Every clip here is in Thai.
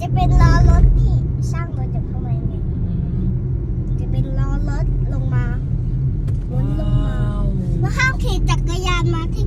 จะเป็นล้อรถที่สร้างมาจากข้างในไงจะเป็นล้อรถลงมาวนลงมาแล้วห้ามขี่จักรยานมาที่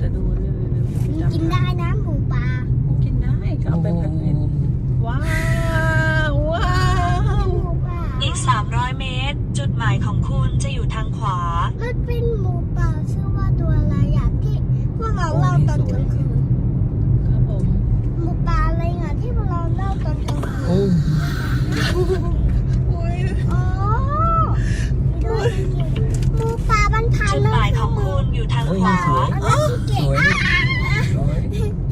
จะดูนี่กินได้นะหมูปลากินได้ก็เอาไปผัดเล่นว้าวว้าวหมูปาอีก 300 เมตร จุดหมายของคุณจะอยู่ทางขวา มันเป็นหมูปลาชื่อว่าตัวอะไร สวยสวยสวย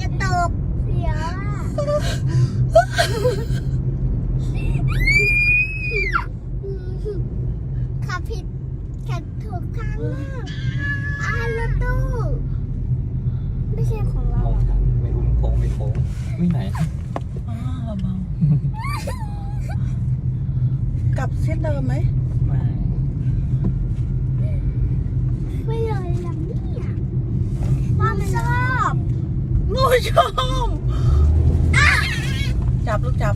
จะตกเสียขับผิดขับถูกทางมากอารถตู้ไม่ใช่ของเรามองทางไม่รู้มันโค้งไม่โค้งไม่ไหนกลับเส้นเดิมไหม ผู้ชม จับลูกจับ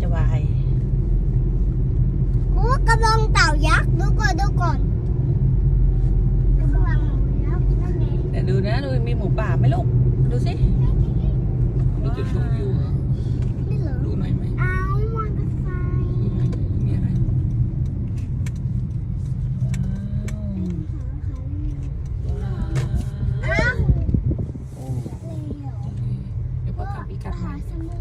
จะวายโอ้กระบองเต่ายักษ์ดูก่อนดูก่อนกระบยัแต่ดูนะดูมีหมูป่าไหมลูก ดูสิ มีจุดชมวิว